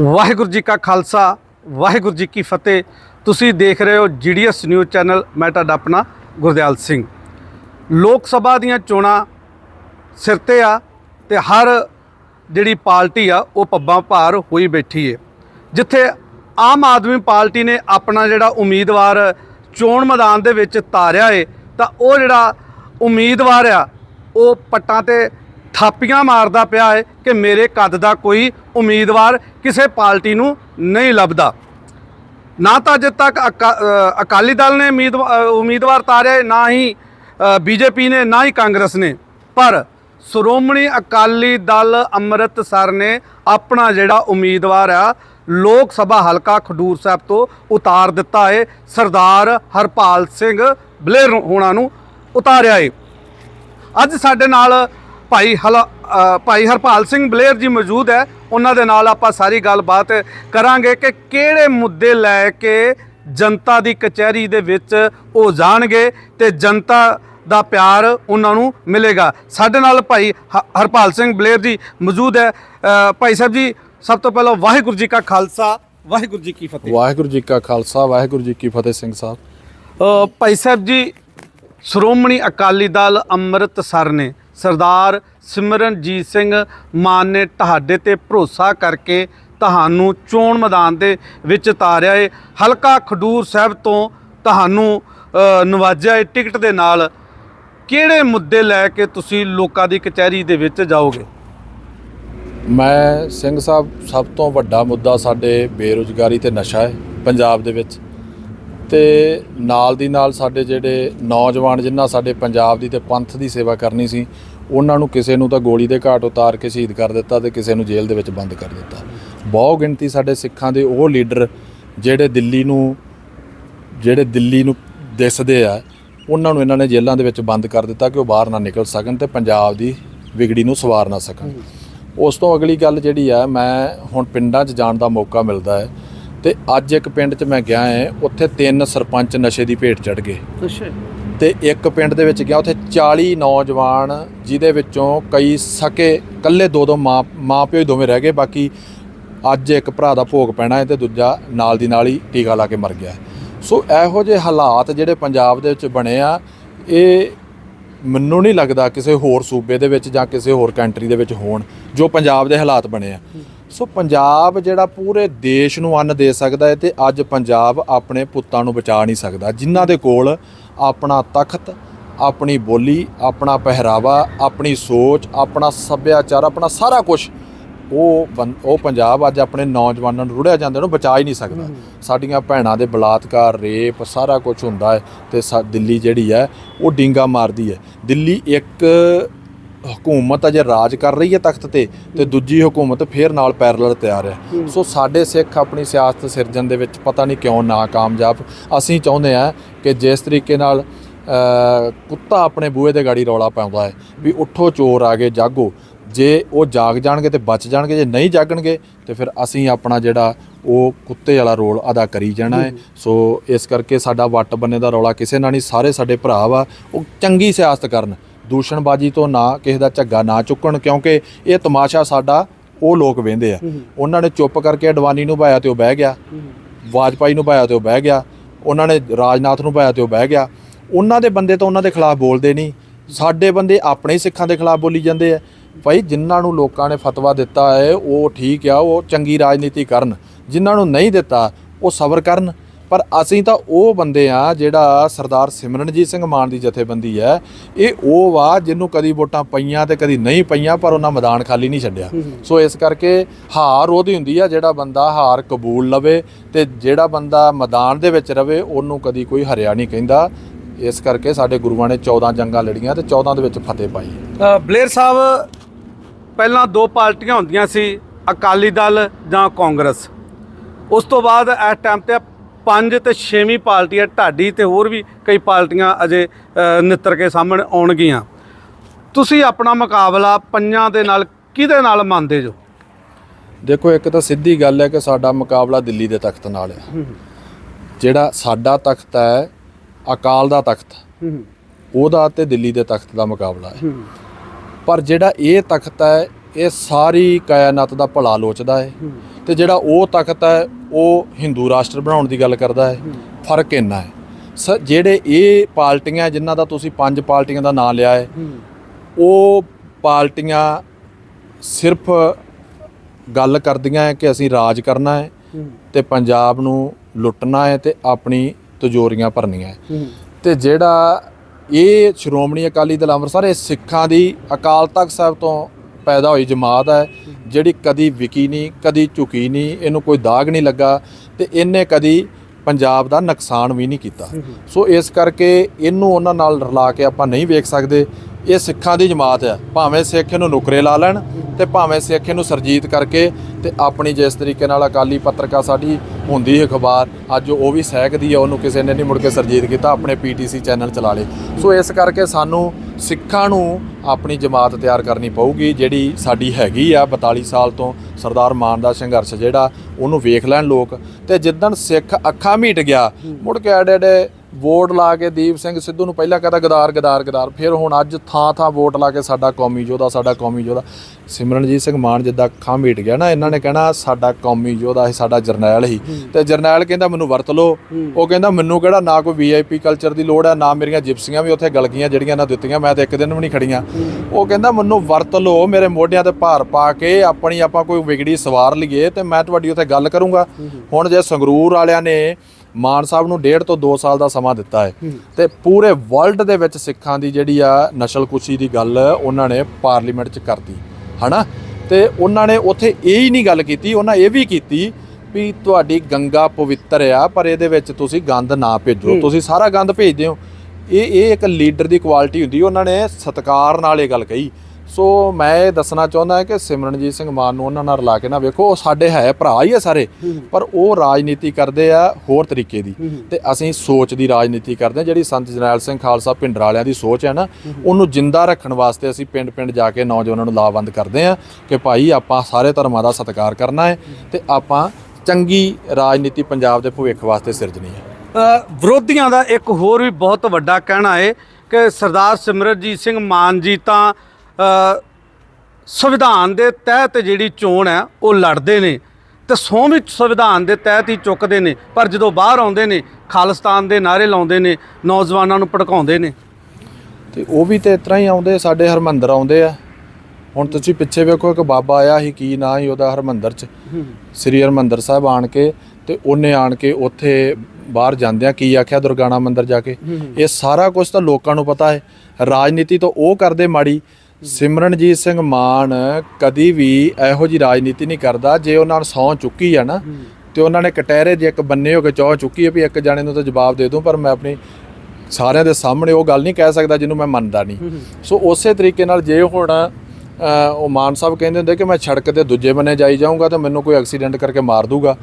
ਵਾਹਿਗੁਰੂ ਜੀ ਕਾ ਖਾਲਸਾ, ਵਾਹਿਗੁਰੂ ਜੀ ਕੀ ਫਤਿਹ। ਤੁਸੀਂ ਦੇਖ ਰਹੇ ਹੋ ਜੀਡੀਐਸ ਨਿਊਜ਼ ਚੈਨਲ ਮੈਂ ਤੁਹਾਡਾ ਆਪਣਾ ਗੁਰਦਿਆਲ ਸਿੰਘ। ਲੋਕ ਸਭਾ ਦੀਆਂ ਚੋਣਾਂ ਸਿਰ ਤੇ ਆ ਤੇ ਹਰ ਜਿਹੜੀ ਪਾਰਟੀ ਆ, ਉਹ ਪੱਬਾਂ ਭਾਰ ਹੋਈ ਬੈਠੀ ਏ। ਜਿੱਥੇ ਆਮ ਆਦਮੀ ਪਾਰਟੀ ਨੇ ਆਪਣਾ ਜਿਹੜਾ ਉਮੀਦਵਾਰ ਚੋਣ ਮੈਦਾਨ ਦੇ ਵਿੱਚ ਤਾਰਿਆ ਏ, ਤਾਂ ਉਹ ਜਿਹੜਾ ਉਮੀਦਵਾਰ ਆ, ਉਹ ਪੱਟਾਂ ਤੇ ਥਾਪੀਆਂ ਮਾਰਦਾ ਪਿਆ ਹੈ ਕਿ ਮੇਰੇ ਕੱਦ ਦਾ ਕੋਈ ਉਮੀਦਵਾਰ ਕਿਸੇ ਪਾਰਟੀ ਨੂੰ ਨਹੀਂ ਲੱਭਦਾ। ਨਾ ਤਾਂ ਅਜੇ ਤੱਕ ਅਕਾ- ਅਕਾਲੀ ਦਲ ਨੇ ਉਮੀਦਵਾ- ਉਮੀਦਵਾਰ ਤਾਰਿਆ ਨਾ ਹੀ ਬੀਜੇਪੀ ਨੇ, ਨਾ ਹੀ ਕਾਂਗਰਸ ਨੇ। ਪਰ ਸ਼੍ਰੋਮਣੀ ਅਕਾਲੀ ਦਲ ਅੰਮ੍ਰਿਤਸਰ ਨੇ ਆਪਣਾ ਜਿਹੜਾ ਉਮੀਦਵਾਰ ਆ, ਲੋਕ ਸਭਾ ਹਲਕਾ ਖਡੂਰ ਸਾਹਿਬ ਤੋਂ ਉਤਾਰ ਦਿੱਤਾ ਏ ਸਰਦਾਰ ਹਰਪਾਲ ਸਿੰਘ ਬਲੇਰ ਹੋਣਾ ਨੂੰ ਉਤਾਰਿਆ ਏ ਅੱਜ ਸਾਡੇ ਨਾਲ ਭਾਈ ਹਲ ਭਾਈ ਹਰਪਾਲ ਸਿੰਘ ਬਲੇਰ ਜੀ ਮੌਜੂਦ ਹੈ। ਉਹਨਾਂ ਦੇ ਨਾਲ ਆਪਾਂ ਸਾਰੀ ਗੱਲਬਾਤ ਕਰਾਂਗੇ ਕਿ ਕਿਹੜੇ ਮੁੱਦੇ ਲੈ ਕੇ ਜਨਤਾ ਦੀ ਕਚਹਿਰੀ ਦੇ ਵਿੱਚ ਉਹ ਜਾਣਗੇ ਤੇ ਜਨਤਾ ਦਾ ਪਿਆਰ ਉਹਨਾਂ ਨੂੰ ਮਿਲੇਗਾ। ਸਾਡੇ ਨਾਲ ਭਾਈ ਹਰਪਾਲ ਸਿੰਘ ਬਲੇਰ ਜੀ ਮੌਜੂਦ ਹੈ। ਭਾਈ ਸਾਹਿਬ ਜੀ ਸਭ ਤੋਂ ਪਹਿਲਾਂ ਵਾਹਿਗੁਰੂ ਜੀ ਕਾ ਖਾਲਸਾ। ਵਾਹਿਗੁਰੂ ਜੀ ਕੀ ਫਤਿਹ। ਵਾਹਿਗੁਰੂ ਜੀ ਕਾ ਖਾਲਸਾ ਵਾਹਿਗੁਰੂ ਜੀ ਕੀ ਫਤਿਹ ਸਿੰਘ ਸਾਹਿਬ। ਭਾਈ ਸਾਹਿਬ ਜੀ ਸ਼੍ਰੋਮਣੀ ਅਕਾਲੀ ਦਲ ਅੰਮ੍ਰਿਤਸਰ ਨੇ ਸਰਦਾਰ ਸਿਮਰਨਜੀਤ ਸਿੰਘ ਮਾਨ ਨੇ ਤੁਹਾਡੇ ਤੇ ਭਰੋਸਾ ਕਰਕੇ ਤੁਹਾਨੂੰ ਚੋਣ ਮੈਦਾਨ ਦੇ ਵਿੱਚ ਤਾਰਿਆ ਏ। ਹਲਕਾ ਖਡੂਰ ਸਾਹਿਬ ਤੋਂ ਤੁਹਾਨੂੰ ਨਵਾਜਿਆ ਏ ਟਿਕਟ ਦੇ ਨਾਲ। ਕਿਹੜੇ ਮੁੱਦੇ ਲੈ ਕੇ ਤੁਸੀਂ ਲੋਕਾਂ ਦੀ ਕਚਹਿਰੀ ਦੇ ਵਿੱਚ ਜਾਓਗੇ? ਮੈਂ ਸਿੰਘ ਸਾਹਿਬ, ਸਭ ਤੋਂ ਵੱਡਾ ਮੁੱਦਾ ਸਾਡੇ ਬੇਰੁਜ਼ਗਾਰੀ ਤੇ ਨਸ਼ਾ ਹੈ ਪੰਜਾਬ ਦੇ ਵਿੱਚ। ਤੇ ਨਾਲ ਦੀ ਨਾਲ ਸਾਡੇ ਜਿਹੜੇ ਨੌਜਵਾਨ ਜਿਨ੍ਹਾਂ ਸਾਡੇ ਪੰਜਾਬ ਦੀ ਤੇ ਪੰਥ ਦੀ ਸੇਵਾ ਕਰਨੀ ਸੀ ਉਹਨਾਂ ਨੂੰ ਕਿਸੇ ਨੂੰ ਤਾਂ ਗੋਲੀ ਦੇ ਘਾਟ ਉਤਾਰ ਕੇ ਸ਼ਹੀਦ ਕਰ ਦਿੱਤਾ ਤੇ ਕਿਸੇ ਨੂੰ ਜੇਲ੍ਹ ਦੇ ਵਿੱਚ ਬੰਦ ਕਰ ਦਿੱਤਾ। ਬਹੁ ਗਿਣਤੀ ਸਾਡੇ ਸਿੱਖਾਂ ਦੇ ਉਹ ਲੀਡਰ ਜਿਹੜੇ ਦਿੱਲੀ ਨੂੰ ਜਿਹੜੇ ਦਿੱਲੀ ਨੂੰ ਦਿਸਦੇ ਆ ਉਹਨਾਂ ਨੂੰ ਇਹਨਾਂ ਨੇ ਜੇਲ੍ਹਾਂ ਦੇ ਵਿੱਚ ਬੰਦ ਕਰ ਦਿੱਤਾ ਕਿ ਉਹ ਬਾਹਰ ਨਾ ਨਿਕਲ ਸਕਣ ਤੇ ਪੰਜਾਬ ਦੀ ਵਿਗੜੀ ਨੂੰ ਸਵਾਰ ਨਾ ਸਕਣ। ਉਸ ਤੋਂ ਅਗਲੀ ਗੱਲ ਜਿਹੜੀ ਆ ਮੈਂ ਹੁਣ ਪਿੰਡਾਂ 'ਚ ਜਾਣ ਦਾ ਮੌਕਾ ਮਿਲਦਾ ਹੈ ਤੇ ਅੱਜ ਇੱਕ ਪਿੰਡ 'ਚ ਮੈਂ ਗਿਆ ਹਾਂ ਉੱਥੇ ਤਿੰਨ ਸਰਪੰਚ ਨਸ਼ੇ ਦੀ ਭੇਟ ਚੜ ਗਏ। ਅੱਛਾ। ਤੇ ਇੱਕ ਪਿੰਡ ਦੇ ਵਿੱਚ ਗਿਆ ਉੱਥੇ 40 ਨੌਜਵਾਨ ਜਿਹਦੇ ਵਿੱਚੋਂ ਕਈ ਸਕੇ ਕੱਲੇ ਦੋ ਦੋ ਮਾਂ ਮਾਂ ਪਿਓ ਹੀ ਦੋਵੇਂ ਰਹਿ ਗਏ ਬਾਕੀ ਅੱਜ ਇੱਕ ਭਰਾ ਦਾ ਭੋਗ ਪੈਣਾ ਹੈ ਤੇ ਦੂਜਾ ਨਾਲ ਦੀ ਨਾਲ ਹੀ ਟੀਕਾ ਲਾ ਕੇ ਮਰ ਗਿਆ ਸੋ ਇਹੋ ਜਿਹੇ ਹਾਲਾਤ ਜਿਹੜੇ ਪੰਜਾਬ ਦੇ ਵਿੱਚ ਬਣੇ ਆ ਇਹ ਮੈਨੂੰ ਨਹੀਂ ਲੱਗਦਾ ਕਿਸੇ ਹੋਰ ਸੂਬੇ ਦੇ ਵਿੱਚ ਜਾਂ ਕਿਸੇ ਹੋਰ ਕੰਟਰੀ ਦੇ ਵਿੱਚ ਹੋਣ ਜੋ ਪੰਜਾਬ ਦੇ ਹਾਲਾਤ ਬਣੇ ਆ। ਸੋ ਪੰਜਾਬ ਜਿਹੜਾ ਪੂਰੇ ਦੇਸ਼ ਨੂੰ ਅੰਨ ਦੇ ਸਕਦਾ ਹੈ ਤੇ ਅੱਜ ਪੰਜਾਬ ਆਪਣੇ ਪੁੱਤਾਂ ਨੂੰ ਬਚਾ ਨਹੀਂ ਸਕਦਾ। ਜਿਨ੍ਹਾਂ ਦੇ ਕੋਲ ਆਪਣਾ ਤਖਤ ਆਪਣੀ ਬੋਲੀ ਆਪਣਾ ਪਹਿਰਾਵਾ ਆਪਣੀ ਸੋਚ ਆਪਣਾ ਸੱਭਿਆਚਾਰ ਆਪਣਾ ਸਾਰਾ ਕੁਝ ਉਹ ਉਹ ਪੰਜਾਬ ਅੱਜ ਆਪਣੇ ਨੌਜਵਾਨਾਂ ਨੂੰ ਰੁੜਿਆ ਜਾਂਦੇ ਨੂੰ ਬਚਾ ਹੀ ਨਹੀਂ ਸਕਦਾ। ਸਾਡੀਆਂ ਭੈਣਾਂ ਦੇ ਬਲਾਤਕਾਰ ਰੇਪ ਸਾਰਾ ਕੁਝ ਹੁੰਦਾ ਹੈ ਤੇ ਸਾ- ਦਿੱਲੀ ਜਿਹੜੀ ਹੈ ਉਹ ਡਿੰਗਾ ਮਾਰਦੀ ਹੈ। ਦਿੱਲੀ ਇੱਕ ਹਕੂਮਤ ਅਜੇ ਰਾਜ ਕਰ ਰਹੀ ਹੈ ਤਖਤ ਤੇ ਤੇ ਦੂਜੀ ਹਕੂਮਤ ਫੇਰ ਨਾਲ ਪੈਰਲਲ ਤਿਆਰ ਹੈ। ਸੋ ਸਾਡੇ ਸਿੱਖ ਆਪਣੀ ਸਿਆਸਤ ਸਿਰਜਣ ਦੇ ਵਿੱਚ ਪਤਾ ਨਹੀਂ ਕਿਉਂ ਨਾ ਕਾਮਯਾਬ ਅਸੀਂ ਚਾਹੁੰਦੇ ਆ ਕਿ ਜਿਸ ਤਰੀਕੇ ਨਾਲ ਕੁੱਤਾ ਆਪਣੇ ਬੂਹੇ ਦੇ ਗਾੜੀ ਰੌਲਾ ਪਾਉਂਦਾ ਹੈ ਵੀ ਉੱਠੋ ਚੋਰ ਆ ਗਏ ਜਾਗੋ। ਜੇ ਉਹ ਜਾਗ ਜਾਣਗੇ ਤੇ ਬਚ ਜਾਣਗੇ ਜੇ ਨਹੀਂ ਜਾਗਣਗੇ ਤੇ ਫਿਰ ਅਸੀਂ ਆਪਣਾ ਜਿਹੜਾ ਉਹ ਕੁੱਤੇ ਵਾਲਾ ਰੋਲ ਅਦਾ ਕਰੀ ਜਾਣਾ ਹੈ। ਸੋ ਇਸ ਕਰਕੇ ਸਾਡਾ ਵੱਟ ਬੰਨੇ ਦਾ ਰੌਲਾ ਕਿਸੇ ਨਾਲ ਨਹੀਂ ਸਾਰੇ ਸਾਡੇ ਭਰਾ ਵਾ ਉਹ ਚੰਗੀ ਸਿਆਸਤ ਕਰਨ। ਦੂਸ਼ਣਬਾਜੀ ਤੋਂ ਨਾ ਕਿਸੇ ਦਾ ਝੱਗਾ ਨਾ ਚੁੱਕਣ ਕਿਉਂਕਿ ਇਹ ਤਮਾਸ਼ਾ ਸਾਡਾ ਉਹ ਲੋਕ ਵੇਂਦੇ ਆ। ਉਹਨਾਂ ਨੇ ਚੁੱਪ ਕਰਕੇ ਅਡਵਾਨੀ ਨੂੰ ਭਾਇਆ ਤੇ ਉਹ ਬਹਿ ਗਿਆ। ਵਾਜਪਾਈ ਨੂੰ ਭਾਇਆ ਤੇ ਉਹ ਬਹਿ ਗਿਆ। ਉਹਨਾਂ ਨੇ ਰਾਜਨਾਥ ਨੂੰ ਭਾਇਆ ਤੇ ਉਹ ਬਹਿ ਗਿਆ। ਉਹਨਾਂ ਦੇ ਬੰਦੇ ਤਾਂ ਉਹਨਾਂ ਦੇ ਖਿਲਾਫ ਬੋਲਦੇ ਨਹੀਂ। ਸਾਡੇ ਬੰਦੇ ਆਪਣੇ ਸਿੱਖਾਂ ਦੇ ਖਿਲਾਫ ਬੋਲੀ ਜਾਂਦੇ ਆ। ਭਾਈ ਜਿਨ੍ਹਾਂ ਨੂੰ ਲੋਕਾਂ ਨੇ ਫਤਵਾ ਦਿੱਤਾ ਹੈ ਉਹ ਠੀਕ ਆ ਉਹ ਚੰਗੀ ਰਾਜਨੀਤੀ ਕਰਨ। ਜਿਨ੍ਹਾਂ ਨੂੰ ਨਹੀਂ ਦਿੱਤਾ ਉਹ ਸਬਰ ਕਰਨ। ਪਰ ਅਸੀਂ ਤਾਂ ਉਹ ਬੰਦੇ ਆ ਜਿਹੜਾ ਸਰਦਾਰ ਸਿਮਰਨਜੀਤ ਸਿੰਘ ਮਾਨ ਦੀ ਜਥੇਬੰਦੀ ਹੈ। ਇਹ ਉਹ ਵਾ ਜਿਹਨੂੰ ਕਦੀ ਵੋਟਾਂ ਪਈਆਂ ਤੇ ਕਦੀ ਨਹੀਂ ਪਈਆਂ ਪਰ ਉਹਨਾਂ ਮੈਦਾਨ ਖਾਲੀ ਨਹੀਂ ਛੱਡਿਆ। ਸੋ ਇਸ ਕਰਕੇ ਹਾਰ ਉਹਦੀ ਹੁੰਦੀ ਆ ਜਿਹੜਾ ਬੰਦਾ ਹਾਰ ਕਬੂਲ ਲਵੇ ਤੇ ਜਿਹੜਾ ਬੰਦਾ ਮੈਦਾਨ ਦੇ ਵਿੱਚ ਰਵੇ ਉਹਨੂੰ ਕਦੀ ਕੋਈ ਹਰਿਆ ਨਹੀਂ ਕਹਿੰਦਾ। ਇਸ ਕਰਕੇ ਸਾਡੇ ਗੁਰੂਆਂ ਨੇ 14 ਜੰਗਾਂ ਲੜੀਆਂ ਤੇ 14 ਦੇ ਵਿੱਚ ਫਤਿਹ ਪਾਈ। ਬਲੇਰ ਸਾਹਿਬ ਪਹਿਲਾਂ ਦੋ ਪਾਰਟੀਆਂ ਹੁੰਦੀਆਂ ਸੀ ਅਕਾਲੀ ਦਲ ਜਾਂ ਕਾਂਗਰਸ। ਉਸ ਤੋਂ ਬਾਅਦ ਇਸ ਟਾਈਮ ਤੇ ਪੰਜ ਤੇ ਛੇਵੀਂ ਪਾਰਟੀ ਹੈ ਢਾਡੀ ਤੇ ਹੋਰ ਵੀ ਕਈ ਪਾਰਟੀਆਂ ਅਜੇ ਨਿੱਤਰ ਕੇ ਸਾਹਮਣੇ ਆਉਣਗੀਆਂ। ਤੁਸੀਂ ਆਪਣਾ ਮੁਕਾਬਲਾ ਪੰਜਾਂ ਦੇ ਨਾਲ ਕਿਹਦੇ ਨਾਲ ਮੰਨਦੇ ਜੋ? ਦੇਖੋ ਇੱਕ ਤਾਂ ਸਿੱਧੀ ਗੱਲ ਹੈ ਕਿ ਸਾਡਾ ਮੁਕਾਬਲਾ ਦਿੱਲੀ ਦੇ ਤਖਤ ਨਾਲ ਹੈ। ਜਿਹੜਾ ਸਾਡਾ ਤਖਤ ਹੈ ਅਕਾਲ ਦਾ ਤਖਤ ਉਹਦਾ ਤੇ ਦਿੱਲੀ ਦੇ ਤਖਤ ਦਾ ਮੁਕਾਬਲਾ ਹੈ। ਪਰ ਜਿਹੜਾ ਇਹ ਤਖਤ ਹੈ ਇਹ ਸਾਰੀ ਕਾਇਨਾਤ ਦਾ ਭਲਾ ਲੋਚਦਾ ਹੈ। ਤੇ ਜਿਹੜਾ ਉਹ ਤਖਤ ਹੈ ਉਹ ਹਿੰਦੂ ਰਾਸ਼ਟਰ ਬਣਾਉਣ ਦੀ ਗੱਲ ਕਰਦਾ ਹੈ। ਫ਼ਰਕ ਇੰਨਾ ਹੈ। ਜਿਹੜੇ ਇਹ ਪਾਰਟੀਆਂ ਜਿਨ੍ਹਾਂ ਦਾ ਤੁਸੀਂ ਪੰਜ ਪਾਰਟੀਆਂ ਦਾ ਨਾਮ ਲਿਆ ਹੈ ਉਹ ਪਾਰਟੀਆਂ ਸਿਰਫ ਗੱਲ ਕਰਦੀਆਂ ਹੈ ਕਿ ਅਸੀਂ ਰਾਜ ਕਰਨਾ ਹੈ ਤੇ ਪੰਜਾਬ ਨੂੰ ਲੁੱਟਣਾ ਹੈ ਤੇ ਆਪਣੀ ਤਜੋਰੀਆਂ ਭਰਨੀਆਂ ਹੈ। ਤੇ ਜਿਹੜਾ ਇਹ ਸ਼੍ਰੋਮਣੀ ਅਕਾਲੀ ਦਲ ਅੰਮ੍ਰਿਤਸਰ ਇਹ ਸਿੱਖਾਂ ਦੀ ਅਕਾਲ ਤਖਤ ਸਾਹਿਬ ਤੋਂ ਪੈਦਾ ਹੋਈ ਜਮਾਤ ਹੈ ਜਿਹੜੀ ਕਦੀ ਵਿਕੀ ਨਹੀਂ ਕਦੀ ਝੁਕੀ ਨਹੀਂ ਇਹਨੂੰ ਕੋਈ ਦਾਗ ਨਹੀਂ ਲੱਗਾ ਤੇ ਇਹਨੇ ਕਦੀ ਪੰਜਾਬ ਦਾ ਨੁਕਸਾਨ ਵੀ ਨਹੀਂ ਕੀਤਾ। ਸੋ ਇਸ ਕਰਕੇ ਇਹਨੂੰ ਉਹਨਾਂ ਨਾਲ ਰਲਾ ਕੇ ਆਪਾਂ ਨਹੀਂ ਵੇਖ ਸਕਦੇ। ਇਹ ਸਿੱਖਾਂ ਦੀ ਜਮਾਤ ਹੈ। ਭਾਵੇਂ ਸਿੱਖ ਇਹਨੂੰ ਨੁਕਰੇ ਲਾ ਲੈਣ ਤੇ ਭਾਵੇਂ ਸਿੱਖ ਇਹਨੂੰ ਸਰਜੀਤ ਕਰਕੇ ਤੇ ਆਪਣੀ ਜਿਸ ਤਰੀਕੇ ਨਾਲ ਅਕਾਲੀ ਪੱਤਰਕਾ ਸਾਡੀ ਹੁੰਦੀ ਹੈ ਅਖਬਾਰ, ਅੱਜ ਉਹ ਵੀ ਸਹਿਕਦੀ ਹੈ ਉਹਨੂੰ ਕਿਸੇ ਨੇ ਨਹੀਂ ਮੁੜ ਕੇ ਸਰਜੀਤ ਕੀਤਾ, ਆਪਣੇ ਪੀਟੀਸੀ ਚੈਨਲ ਚਲਾ ਲੇ ਸੋ ਇਸ ਕਰਕੇ ਸਾਨੂੰ ਸਿੱਖਾਂ ਨੂੰ ਆਪਣੀ ਜਮਾਤ ਤਿਆਰ ਕਰਨੀ ਪਊਗੀ, ਜਿਹੜੀ ਸਾਡੀ ਹੈਗੀ ਆ 42 ਸਾਲ ਤੋਂ ਸਰਦਾਰ ਮਾਨ ਦਾ ਸੰਘਰਸ਼ ਜਿਹੜਾ, ਉਹਨੂੰ ਵੇਖ ਲੈਣ ਲੋਕ। ਤੇ ਜਿੱਦਣ ਸਿੱਖ ਅੱਖਾਂ ਮੀਟ ਗਿਆ, ਮੁੜ ਕੇ ਐਡੇ ਐਡੇ ਵੋਟ ਲਾ ਕੇ ਦੀਪ ਸਿੰਘ ਸਿੱਧੂ ਨੂੰ ਪਹਿਲਾਂ ਕਹਦਾ ਗਦਾਰ ਗਦਾਰ ਗਦਾਰ। ਫਿਰ ਹੁਣ ਅੱਜ ਥਾਂ ਥਾਂ ਵੋਟ ਲਾ ਕੇ ਸਾਡਾ ਕੌਮੀ ਯੋਧਾ ਸਾਡਾ ਕੌਮੀ ਯੋਧਾ। ਸਿਮਰਨਜੀਤ ਸਿੰਘ ਮਾਨ ਜਿੱਦਾਂ ਅੱਖਾਂ ਮੀਟ ਗਿਆ ਨਾ ਇਹਨਾਂ ਨੇ ਕਹਿਣਾ ਸਾਡਾ ਕੌਮੀ ਯੋਧਾ ਹੈ ਸਾਡਾ ਜਰਨੈਲ ਹੀ। ਤੇ ਜਰਨੈਲ ਕਹਿੰਦਾ ਮੈਨੂੰ ਵਰਤ ਲਓ। ਉਹ ਕਹਿੰਦਾ ਮੈਨੂੰ ਕਿਹੜਾ ਨਾ ਕੋਈ ਵੀਆਈਪੀ ਕਲਚਰ ਦੀ ਲੋੜ ਹੈ ਨਾ ਮੇਰੀਆਂ ਜਿਪਸੀਆਂ ਵੀ ਉੱਥੇ ਗਲ ਗਈਆਂ ਜਿਹੜੀਆਂ ਇਹਨਾਂ ਦਿੱਤੀਆਂ ਮੈਂ ਤਾਂ ਇੱਕ ਦਿਨ ਵੀ ਨਹੀਂ ਖੜੀਆਂ। ਉਹ ਕਹਿੰਦਾ ਮੈਨੂੰ ਵਰਤ ਲਓ ਮੇਰੇ ਮੋਢਿਆਂ ਤੇ ਭਾਰ ਪਾ ਕੇ ਆਪਣੀ ਆਪਾਂ ਕੋਈ ਵਿਗੜੀ ਸਵਾਰ ਲਈਏ ਤੇ ਮੈਂ ਤੁਹਾਡੀ ਉੱਥੇ ਗੱਲ ਕਰੂੰਗਾ। ਹੁਣ ਜੇ ਸੰਗਰੂਰ ਵਾਲਿਆਂ ਨੇ ਮਾਨ ਸਾਹਿਬ ਨੂੰ ਡੇਢ ਤੋਂ 2 ਸਾਲ ਦਾ ਸਮਾਂ ਦਿੱਤਾ ਹੈ। ਤੇ ਪੂਰੇ ਵਰਲਡ ਦੇ ਵਿੱਚ ਸਿੱਖਾਂ ਦੀ ਜਿਹੜੀ ਆ ਨਸਲਕੁਸ਼ੀ ਦੀ ਗੱਲ ਉਹਨਾਂ ਨੇ ਪਾਰਲੀਮੈਂਟ 'ਚ ਕਰਤੀ ਹਨਾ? ਤੇ ਉਹਨਾਂ ਨੇ ਉੱਥੇ ਇਹ ਹੀ ਨਹੀਂ ਗੱਲ ਕੀਤੀ ਉਹਨਾਂ ਇਹ ਵੀ ਕੀਤੀ ਵੀ ਤੁਹਾਡੀ ਗੰਗਾ ਪਵਿੱਤਰ ਆ ਪਰ ਇਹਦੇ ਵਿੱਚ ਤੁਸੀਂ ਗੰਦ ਨਾ ਭੇਜੋ। ਤੁਸੀਂ ਸਾਰਾ ਗੰਦ ਭੇਜਦੇ ਹੋ। ਇਹ ਇਹ ਇੱਕ ਲੀਡਰ ਦੀ ਕੁਆਲਿਟੀ ਹੁੰਦੀ ਉਹਨਾਂ ਨੇ ਸਤਿਕਾਰ ਨਾਲ ਇਹ ਗੱਲ ਕਹੀ। ਸੋ ਮੈਂ ਇਹ ਦੱਸਣਾ ਚਾਹੁੰਦਾ ਹਾਂ ਕਿ ਸਿਮਰਨਜੀਤ ਸਿੰਘ ਮਾਨ ਨੂੰ ਉਹਨਾਂ ਨਾਲ ਰਲਾ ਕੇ ਨਾ ਵੇਖੋ ਉਹ ਸਾਡੇ ਹੈ ਭਰਾ ਹੀ ਆ ਸਾਰੇ ਪਰ ਉਹ ਰਾਜਨੀਤੀ ਕਰਦੇ ਆ ਹੋਰ ਤਰੀਕੇ ਦੀ। ਤੇ ਅਸੀਂ ਸੋਚ ਦੀ ਰਾਜਨੀਤੀ ਕਰਦੇ ਆ ਜਿਹੜੀ ਸੰਤ ਜਰਨੈਲ ਸਿੰਘ ਖਾਲਸਾ ਪਿੰਡਰ ਵਾਲਿਆਂ ਦੀ ਸੋਚ ਹੈ ਨਾ ਉਹਨੂੰ ਜਿੰਦਾ ਰੱਖਣ ਵਾਸਤੇ ਅਸੀਂ ਪਿੰਡ-ਪਿੰਡ ਜਾ ਕੇ ਨੌਜਵਾਨਾਂ ਨੂੰ ਲਾਬੰਦ ਕਰਦੇ ਆ ਕਿ ਭਾਈ ਆਪਾਂ ਸਾਰੇ ਧਰਮਾਂ ਦਾ ਸਤਿਕਾਰ ਕਰਨਾ ਹੈ ਤੇ ਆਪਾਂ ਚੰਗੀ ਰਾਜਨੀਤੀ ਪੰਜਾਬ ਦੇ ਭਵਿੱਖ ਵਾਸਤੇ ਸਿਰਜਣੀ ਹੈ। ਵਿਰੋਧੀਆਂ ਦਾ ਇੱਕ ਹੋਰ ਵੀ ਬਹੁਤ ਵੱਡਾ ਕਹਿਣਾ ਹੈ ਕਿ ਸਰਦਾਰ ਸਿਮਰਨਜੀਤ ਸਿੰਘ ਮਾਨ ਜੀ ਤਾਂ ਸੰਵਿਧਾਨ ਦੇ ਤਹਿਤ ਜਿਹੜੀ ਚੋਣ ਹੈ ਉਹ ਲੜਦੇ ਨੇ ਤੇ ਸਹੁੰ ਵੀ ਸੰਵਿਧਾਨ ਦੇ ਤਹਿਤ ਹੀ ਚੁੱਕਦੇ ਨੇ ਪਰ ਜਦੋਂ ਬਾਹਰ ਆਉਂਦੇ ਨੇ ਖਾਲਿਸਤਾਨ ਦੇ ਨਾਅਰੇ ਲਾਉਂਦੇ ਨੇ ਨੌਜਵਾਨਾਂ ਨੂੰ ਭੜਕਾਉਂਦੇ ਨੇ। ਤੇ ਉਹ ਵੀ ਤੇ ਇਸ ਤਰ੍ਹਾਂ ਹੀ ਆਉਂਦੇ ਸਾਡੇ ਹਰਮੰਦਰ ਆਉਂਦੇ ਆ। ਹੁਣ ਤੁਸੀਂ ਪਿੱਛੇ ਵੇਖੋ ਇੱਕ ਬਾਬਾ ਆਇਆ ਸੀ ਕੀ ਨਾਂ ਸੀ ਉਹਦਾ ਹਰਮੰਦਰ ਚ। ਸ੍ਰੀ ਹਰਮੰਦਰ ਸਾਹਿਬ ਆਣ ਕੇ ਤੇ ਉਹਨੇ ਆਣ ਕੇ ਉੱਥੇ ਬਾਹਰ ਜਾਂਦਿਆਂ ਕੀ ਆਖਿਆ ਦੁਰਗਾਣਾ ਮੰਦਿਰ ਜਾ ਕੇ? ਇਹ ਸਾਰਾ ਕੁਝ ਤਾਂ ਲੋਕਾਂ ਨੂੰ ਪਤਾ ਹੈ। ਰਾਜਨੀਤੀ ਤਾਂ ਉਹ ਕਰਦੇ ਮਾੜੀ ਸਿਮਰਨਜੀਤ ਸਿੰਘ ਮਾਨ ਕਦੀ ਵੀ ਇਹੋ ਜੀ ਰਾਜਨੀਤੀ ਨਹੀਂ ਕਰਦਾ ਜੇ ਉਹਨਾਂ ਨੇ ਸਹੁੰ ਚੁੱਕੀ ਆ ਨਾ ਤੇ ਉਹਨਾਂ ਨੇ ਕਟਹਿਰੇ ਜੇ ਇੱਕ ਬੰਨੇ ਹੋ ਕੇ ਚੌ ਚੁੱਕੀ ਹੈ ਵੀ ਇੱਕ ਜਾਣੇ ਨੂੰ ਤਾਂ ਜਵਾਬ ਦੇ ਦੂੰ ਪਰ ਮੈਂ ਆਪਣੀ ਸਾਰਿਆਂ ਦੇ ਸਾਹਮਣੇ ਉਹ ਗੱਲ ਨਹੀਂ ਕਹਿ ਸਕਦਾ ਜਿਹਨੂੰ ਮੈਂ ਮੰਨਦਾ ਨਹੀਂ। ਸੋ ਉਸੇ ਤਰੀਕੇ ਨਾਲ ਜੇ ਹੁਣ ਉਹ ਮਾਨ ਸਾਹਿਬ ਕਹਿੰਦੇ ਹੁੰਦੇ ਕਿ ਮੈਂ ਸੜਕ ਦੇ ਦੂਜੇ ਬੰਨੇ ਜਾਈ ਜਾਊਂਗਾ ਤਾਂ ਮੈਨੂੰ ਕੋਈ ਐਕਸੀਡੈਂਟ ਕਰਕੇ ਮਾਰ ਦੂਗਾ।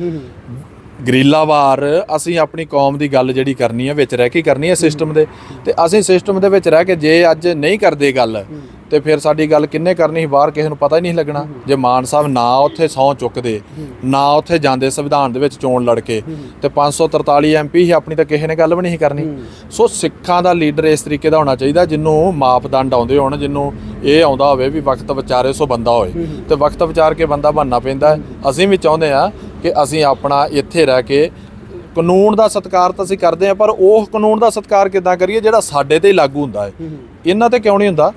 ਗਰੀਲਾਵਾਰ ਅਸੀਂ ਆਪਣੀ ਕੌਮ ਦੀ ਗੱਲ ਜਿਹੜੀ ਕਰਨੀ ਹੈ ਵਿੱਚ ਰਹਿ ਕੇ ਕਰਨੀ ਹੈ ਸਿਸਟਮ ਦੇ। ਤੇ ਅਸੀਂ ਸਿਸਟਮ ਦੇ ਵਿੱਚ ਰਹਿ ਕੇ ਜੇ ਅੱਜ ਨਹੀਂ ਕਰਦੇ ਗੱਲ, ਤੇ ਫਿਰ ਸਾਡੀ ਗੱਲ ਕਿੰਨੇ ਕਰਨੀ ਸੀ, ਬਾਹਰ ਕਿਸੇ ਨੂੰ ਪਤਾ ਹੀ ਨਹੀਂ ਲੱਗਣਾ। ਜੇ ਮਾਨ ਸਾਹਿਬ ਨਾ ਉੱਥੇ ਸਹੁੰ ਚੁੱਕਦੇ, ਨਾ ਉੱਥੇ ਜਾਂਦੇ ਸੰਵਿਧਾਨ ਦੇ ਵਿੱਚ ਚੋਣ ਲੜ ਕੇ, ਤੇ 543 ਐਮਪੀ ਹੀ ਆਪਣੀ ਤਾਂ ਕਿਸੇ ਨੇ ਗੱਲ ਵੀ ਨਹੀਂ ਕਰਨੀ। ਸੋ ਸਿੱਖਾਂ ਦਾ ਲੀਡਰ ਇਸ ਤਰੀਕੇ ਦਾ ਹੋਣਾ ਚਾਹੀਦਾ ਜਿਹਨੂੰ ਮਾਪਦੰਡ ਆਉਂਦੇ ਹੋਣ ਜਿਹਨੂੰ ਇਹ ਆਉਂਦਾ ਹੋਵੇ ਵੀ ਵਕਤ ਵਿਚਾਰੇ ਸੋ ਬੰਦਾ ਹੋਏ। ਤੇ ਵਕਤ ਵਿਚਾਰ ਕੇ ਬੰਦਾ ਬਣਨਾ ਪੈਂਦਾ ਅਸੀਂ ਵੀ ਚਾਹੁੰਦੇ ਆ ਕਿ ਅਸੀਂ ਆਪਣਾ ਇੱਥੇ ਰਹਿ ਕੇ ਕਾਨੂੰਨ ਦਾ ਸਤਿਕਾਰ ਤਾਂ ਅਸੀਂ ਕਰਦੇ ਆ ਪਰ ਉਹ ਕਾਨੂੰਨ ਦਾ ਸਤਿਕਾਰ ਕਿੱਦਾਂ ਕਰੀਏ ਜਿਹੜਾ ਸਾਡੇ ਤੇ ਹੀ ਲਾਗੂ ਹੁੰਦਾ ਹੈ? ਇਹਨਾਂ ਤੇ ਕਿਉਂ ਨਹੀਂ ਹੁੰਦਾ?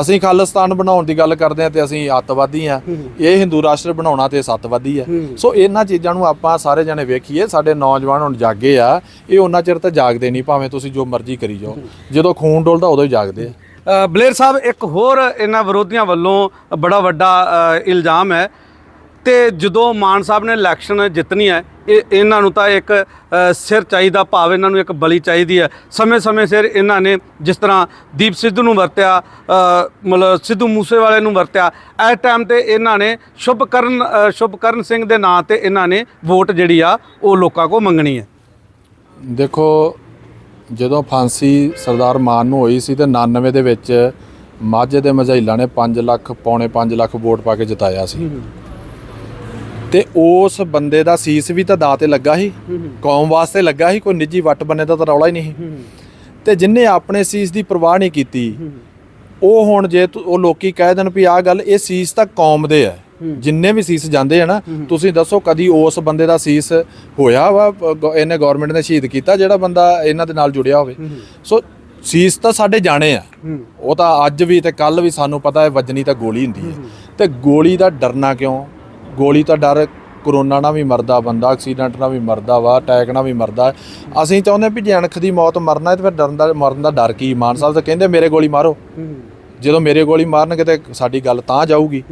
ਅਸੀਂ ਖਾਲਿਸਤਾਨ ਬਣਾਉਣ ਦੀ ਗੱਲ ਕਰਦੇ ਆ ਤੇ ਅਸੀਂ ਅੱਤਵਾਦੀ ਆ ਇਹ ਹਿੰਦੂ ਰਾਸ਼ਟਰ ਬਣਾਉਣਾ ਤੇ ਸੱਤਵਾਦੀ ਆ ਸੋ ਇਹਨਾਂ ਚੀਜ਼ਾਂ ਨੂੰ ਆਪਾਂ ਸਾਰੇ ਜਣੇ ਵੇਖੀਏ ਸਾਡੇ ਨੌਜਵਾਨ ਹੁਣ ਜਾਗੇ ਆ ਇਹ ਉਹਨਾਂ ਚਿਰ ਤਾਂ ਜਾਗਦੇ ਨਹੀਂ ਭਾਵੇਂ ਤੁਸੀਂ ਜੋ ਮਰਜ਼ੀ ਕਰੀ ਜਾਓ। ਜਦੋਂ ਖੂਨ ਡੋਲਦਾ ਉਦੋਂ ਹੀ ਜਾਗਦੇ ਆ। ਬਲੇਰ ਸਾਹਿਬ ਇੱਕ ਹੋਰ ਇਹਨਾਂ ਵਿਰੋਧੀਆਂ ਵੱਲੋਂ ਬੜਾ ਵੱਡਾ ਇਲਜ਼ਾਮ ਹੈ। ਤੇ ਜਦੋਂ ਮਾਨ ਸਾਹਿਬ ਨੇ ਇਲੈਕਸ਼ਨ ਜਿੱਤਣੀ ਹੈ ਇਹ ਇਹਨਾਂ ਨੂੰ ਤਾਂ ਇੱਕ ਸਿਰ ਚਾਹੀਦਾ ਭਾਵ ਇਹਨਾਂ ਨੂੰ ਇੱਕ ਬਲੀ ਚਾਹੀਦੀ ਹੈ। ਸਮੇਂ-ਸਮੇਂ ਸਿਰ ਇਹਨਾਂ ਨੇ ਜਿਸ ਤਰ੍ਹਾਂ ਦੀਪ ਸਿੱਧੂ ਨੂੰ ਵਰਤਿਆ ਮਤਲਬ ਸਿੱਧੂ ਮੂਸੇਵਾਲੇ ਨੂੰ ਵਰਤਿਆ ਇਸ ਟਾਈਮ ਤੇ ਇਹਨਾਂ ਨੇ ਸ਼ੁਭਕਰਨ ਅ, ਸ਼ੁਭਕਰਨ ਸਿੰਘ ਦੇ ਨਾਂ ਤੇ ਇਹਨਾਂ ਨੇ ਵੋਟ ਜਿਹੜੀ ਆ ਉਹ ਲੋਕਾਂ ਕੋ ਮੰਗਣੀ ਹੈ। ਦੇਖੋ ਜਦੋਂ ਫਾਂਸੀ ਸਰਦਾਰ ਮਾਨ ਨੂੰ ਹੋਈ ਸੀ ਤੇ 99 ਦੇ ਵਿੱਚ ਮਾਝੇ ਦੇ ਮਝੈਲਾਂ ਨੇ 5 ਲੱਖ ਪੌਣੇ 5 ਲੱਖ ਵੋਟ ਪਾ ਕੇ ਜਿਤਾਇਆ ਸੀ। ਤੇ ਉਸ ਬੰਦੇ ਦਾ ਸੀਸ ਵੀ ਤਾਂ ਦਾਅ ਤੇ ਲੱਗਾ ਸੀ ਕੌਮ ਵਾਸਤੇ ਲੱਗਾ ਸੀ ਕੋਈ ਨਿੱਜੀ ਵੱਟ ਬੰਨੇ ਦਾ ਤਾਂ ਰੌਲਾ ਹੀ ਨਹੀਂ। ਤੇ ਜਿਨਨੇ ਆਪਣੇ ਸੀਸ ਦੀ ਪਰਵਾਹ ਨਹੀਂ ਕੀਤੀ ਉਹ ਹੁਣ ਜੇ ਉਹ ਲੋਕੀ ਕਹਿ ਦੇਣ ਵੀ ਆਹ ਗੱਲ ਇਹ ਸੀਸ ਤਾਂ ਕੌਮ ਦੇ ਆ। ਜਿੰਨੇ ਵੀ ਸੀਸ ਜਾਂਦੇ ਆ ਨਾ ਤੁਸੀਂ ਦੱਸੋ ਕਦੀ ਉਸ ਬੰਦੇ ਦਾ ਸੀਸ ਹੋਇਆ ਵਾ ਇਹਨੇ ਗਵਰਨਮੈਂਟ ਨੇ ਸ਼ਹੀਦ ਕੀਤਾ ਜਿਹੜਾ ਬੰਦਾ ਇਹਨਾਂ ਦੇ ਨਾਲ ਜੁੜਿਆ ਹੋਵੇ? ਸੋ ਸੀਸ ਤਾਂ ਸਾਡੇ ਜਾਣੇ ਆ। ਉਹ ਤਾਂ ਅੱਜ ਵੀ ਤੇ ਕੱਲ ਵੀ ਸਾਨੂੰ ਪਤਾ ਹੈ ਵੱਜਣੀ ਤਾਂ ਗੋਲੀ ਹੁੰਦੀ ਹੈ। ਤੇ ਗੋਲੀ ਦਾ ਡਰਨਾ ਕਿਉਂ? ਗੋਲੀ ਤਾਂ ਡਰ ਕਰੋਨਾ ਨਾਲ ਵੀ ਮਰਦਾ ਬੰਦਾ ਐਕਸੀਡੈਂਟ ਨਾਲ ਵੀ ਮਰਦਾ ਵਾ ਅਟੈਕ ਨਾਲ ਵੀ ਮਰਦਾ। ਅਸੀਂ ਚਾਹੁੰਦੇ ਵੀ ਜੇ ਅਣਖ ਦੀ ਮੌਤ ਮਰਨਾ ਹੈ ਤੇ ਫਿਰ ਡਰਨ ਦਾ ਮਰਨ ਦਾ ਡਰ ਕੀ? ਮਾਨ ਸਾਹਿਬ ਤਾਂ ਕਹਿੰਦੇ ਮੇਰੇ ਗੋਲੀ ਮਾਰੋ। ਜਦੋਂ ਮੇਰੇ ਗੋਲੀ ਮਾਰਨਗੇ ਤੇ ਸਾਡੀ ਗੱਲ ਤਾਂ ਜਾਊਗੀ।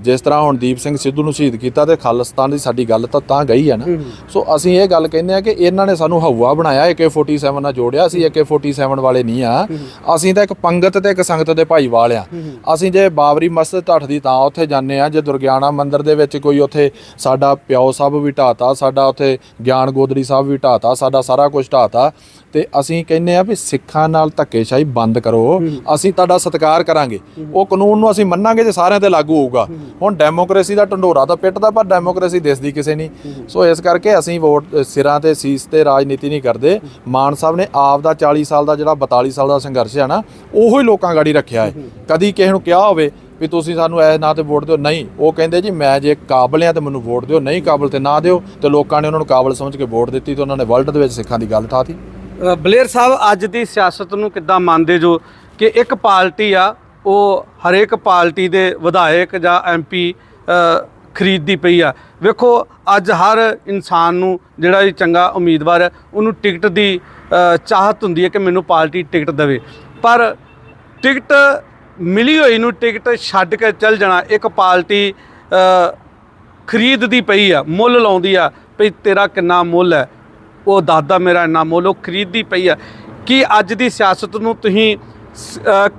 ਜਿਸ ਤਰ੍ਹਾਂ ਹੁਣ ਦੀਪ ਸਿੰਘ ਸਿੱਧੂ ਨੂੰ ਸ਼ਹੀਦ ਕੀਤਾ ਤੇ ਖਾਲਿਸਤਾਨ ਦੀ ਸਾਡੀ ਗੱਲ ਤਾਂ ਤਾਂ ਗਈ ਹੈ ਨਾ। ਸੋ ਅਸੀਂ ਇਹ ਗੱਲ ਕਹਿੰਦੇ ਆ ਕਿ ਇਹਨਾਂ ਨੇ ਸਾਨੂੰ ਹਵਾ ਬਣਾਇਆ AK47 ਨਾਲ ਜੋੜਿਆ ਅਸੀਂ AK47 ਵਾਲੇ ਨਹੀਂ ਆ। ਅਸੀਂ ਤਾਂ ਇੱਕ ਪੰਗਤ ਤੇ ਇੱਕ ਸੰਗਤ ਦੇ ਭਾਈਵਾਲ ਆ। ਅਸੀਂ ਜੇ ਬਾਬਰੀ ਮਸਜਿਦ ਢੱਠਦੀ ਤਾਂ ਉੱਥੇ ਜਾਂਦੇ ਆ ਜੇ ਦੁਰਗਿਆਣਾ ਮੰਦਿਰ ਦੇ ਵਿੱਚ ਕੋਈ ਉੱਥੇ ਸਾਡਾ ਪਿਓ ਸਾਹਿਬ ਵੀ ਢਾਤਾ ਸਾਡਾ ਉੱਥੇ ਗਿਆਨ ਗੋਦੜੀ ਸਾਹਿਬ ਵੀ ਢਾਤਾ ਸਾਡਾ ਸਾਰਾ ਕੁਝ ਢਾਤਾ ਤੇ ਅਸੀਂ ਕਹਿੰਦੇ ਆ ਵੀ ਸਿੱਖਾਂ ਨਾਲ ਧੱਕੇਸ਼ਾਹੀ ਬੰਦ ਕਰੋ। ਅਸੀਂ ਤੁਹਾਡਾ ਸਤਿਕਾਰ ਕਰਾਂਗੇ। ਉਹ ਕਾਨੂੰਨ ਨੂੰ ਅਸੀਂ ਮੰਨਾਂਗੇ ਜੇ ਸਾਰਿਆਂ ਤੇ ਲਾਗੂ ਹੋਊਗਾ। ਹੁਣ ਡੈਮੋਕ੍ਰੇਸੀ ਦਾ ਢੰਡੋਰਾ ਤਾਂ ਪਿੱਟਦਾ ਪਰ ਡੈਮੋਕ੍ਰੇਸੀ ਦਿਸਦੀ ਕਿਸੇ ਨਹੀਂ। ਸੋ ਇਸ ਕਰਕੇ ਅਸੀਂ ਵੋਟ ਸਿਰਾਂ ਤੇ ਸੀਸ ਤੇ ਰਾਜਨੀਤੀ ਨਹੀਂ ਕਰਦੇ। ਮਾਨ ਸਾਹਿਬ ਨੇ ਆਪ ਦਾ 40 ਸਾਲ ਦਾ ਜਿਹੜਾ 42 ਸਾਲ ਦਾ ਸੰਘਰਸ਼ ਹੈ ਨਾ ਉਹੋ ਹੀ ਲੋਕਾਂ ਗਾੜੀ ਰੱਖਿਆ ਹੈ। ਕਦੀ ਕਿਸੇ ਨੂੰ ਕਿਹਾ ਹੋਵੇ ਵੀ ਤੁਸੀਂ ਸਾਨੂੰ ਐ ਨਾ ਤੇ ਵੋਟ ਦਿਓ। ਨਹੀਂ ਉਹ ਕਹਿੰਦੇ ਜੀ ਮੈਂ ਜੇ ਕਾਬਲ ਆ ਤੇ ਮੈਨੂੰ ਵੋਟ ਦਿਓ। ਨਹੀਂ ਕਾਬਲ ਤੇ ਨਾ ਦਿਓ ਤੇ ਲੋਕਾਂ ਨੇ ਉਹਨਾਂ ਨੂੰ ਕਾਬਲ ਸਮਝ ਕੇ ਵੋਟ ਦਿੱਤੀ ਤੇ ਉਹਨਾਂ ਨੇ ਵਰਲਡ ਦੇ ਵਿੱਚ ਸਿੱਖਾਂ ਦੀ ਗੱਲ ਠਾਤੀ ਅ, ਬਲੇਰ ਸਾਹਿਬ ਅੱਜ ਦੀ ਸਿਆਸਤ ਨੂੰ ਕਿੱਦਾਂ ਮੰਨਦੇ ਜੋ ਕਿ ਇੱਕ ਪਾਰਟੀ ਆ ਉਹ ਹਰੇਕ ਪਾਰਟੀ ਦੇ ਵਿਧਾਇਕ ਜਾਂ ਐਮਪੀ ਖਰੀਦਦੀ ਪਈ ਆ। ਵੇਖੋ ਅੱਜ ਹਰ ਇਨਸਾਨ ਨੂੰ ਜਿਹੜਾ ਵੀ ਚੰਗਾ ਉਮੀਦਵਾਰ ਹੈ ਉਹਨੂੰ ਟਿਕਟ ਦੀ ਚਾਹਤ ਹੁੰਦੀ ਹੈ ਕਿ ਮੈਨੂੰ ਪਾਰਟੀ ਟਿਕਟ ਦੇਵੇ। ਪਰ ਟਿਕਟ ਮਿਲੀ ਹੋਈ ਨੂੰ ਟਿਕਟ ਛੱਡ ਕੇ ਚੱਲ ਜਾਣਾ ਇੱਕ ਪਾਰਟੀ ਖਰੀਦਦੀ ਪਈ ਆ ਮੁੱਲ ਲਾਉਂਦੀ ਆ ਭਈ ਤੇਰਾ ਕਿੰਨਾ ਮੁੱਲ ਹੈ। ਉਹ ਦਾਦਾ ਮੇਰਾ ਇੰਨਾ ਮੁੱਲ ਉਹ ਖਰੀਦਦੀ ਪਈ ਆ। ਕੀ ਅੱਜ ਦੀ ਸਿਆਸਤ ਨੂੰ ਤੁਸੀਂ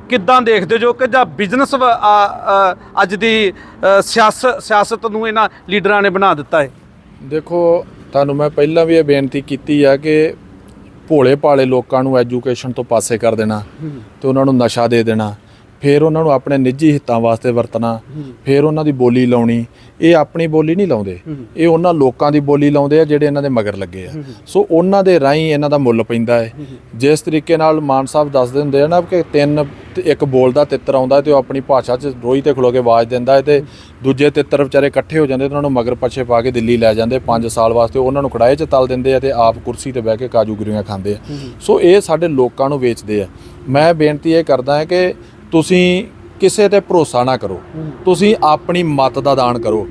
ਕਿੱਦਾਂ ਦੇਖਦੇ ਜੋ ਕਿ ਜਾਂ ਬਿਜ਼ਨਸ ਅੱਜ ਦੀ ਸਿਆਸਤ ਸਿਆਸਤ ਨੂੰ ਇਹਨਾਂ ਲੀਡਰਾਂ ਨੇ ਬਣਾ ਦਿੱਤਾ ਹੈ? ਦੇਖੋ ਤੁਹਾਨੂੰ ਮੈਂ ਪਹਿਲਾਂ ਵੀ ਇਹ ਬੇਨਤੀ ਕੀਤੀ ਆ ਕਿ ਭੋਲੇ ਭਾਲੇ ਲੋਕਾਂ ਨੂੰ ਐਜੂਕੇਸ਼ਨ ਤੋਂ ਪਾਸੇ ਕਰ ਦੇਣਾ ਤੇ ਉਹਨਾਂ ਨੂੰ ਨਸ਼ਾ ਦੇ ਦੇਣਾ। ਫਿਰ ਉਹਨਾਂ ਨੂੰ ਆਪਣੇ ਨਿੱਜੀ ਹਿੱਤਾਂ ਵਾਸਤੇ ਵਰਤਣਾ ਫਿਰ ਉਹਨਾਂ ਦੀ ਬੋਲੀ ਲਾਉਣੀ। ਇਹ ਆਪਣੀ ਬੋਲੀ ਨਹੀਂ ਲਾਉਂਦੇ। ਇਹ ਉਹਨਾਂ ਲੋਕਾਂ ਦੀ ਬੋਲੀ ਲਾਉਂਦੇ ਆ ਜਿਹੜੇ ਇਹਨਾਂ ਦੇ ਮਗਰ ਲੱਗੇ ਆ। ਸੋ ਉਹਨਾਂ ਦੇ ਰਾਹੀਂ ਇਹਨਾਂ ਦਾ ਮੁੱਲ ਪੈਂਦਾ ਹੈ। ਜਿਸ ਤਰੀਕੇ ਨਾਲ ਮਾਨ ਸਾਹਿਬ ਦੱਸਦੇ ਹੁੰਦੇ ਆ ਨਾ ਕਿ ਤਿੰਨ ਇੱਕ ਬੋਲਦਾ ਤਿੱਤਰ ਆਉਂਦਾ ਤੇ ਉਹ ਆਪਣੀ ਭਾਸ਼ਾ 'ਚ ਰੋਈ ਤੇ ਖਲੋ ਕੇ ਆਵਾਜ਼ ਦਿੰਦਾ ਹੈ ਤੇ ਦੂਜੇ ਤਿੱਤਰ ਵਿਚਾਰੇ ਇਕੱਠੇ ਹੋ ਜਾਂਦੇ ਤੇ ਉਹਨਾਂ ਨੂੰ ਮਗਰ ਪੱਛੇ ਪਾ ਕੇ ਦਿੱਲੀ ਲੈ ਜਾਂਦੇ। 5 ਸਾਲ ਵਾਸਤੇ ਉਹਨਾਂ ਨੂੰ ਕੜਾਏ 'ਚ ਤਲ ਦਿੰਦੇ ਆ ਤੇ ਆਪ ਕੁਰਸੀ ਤੇ ਬਹਿ ਕੇ ਕਾਜੂ ਗਿਰੀਆਂ ਖਾਂਦੇ ਆ। ਸੋ ਇਹ ਸਾਡੇ ਲੋਕਾਂ ਨੂੰ ਵੇਚਦੇ ਆ। ਮੈਂ ਬੇਨਤੀ ਇਹ ਕਰਦਾ ਹਾਂ ਕਿ ਤੁਸੀਂ ਕਿਸੇ ਤੇ ਭਰੋਸਾ ਨਾ ਕਰੋ। ਤੁਸੀਂ ਆਪਣੀ ਮਤ ਦਾ ਦਾਨ ਕਰੋ।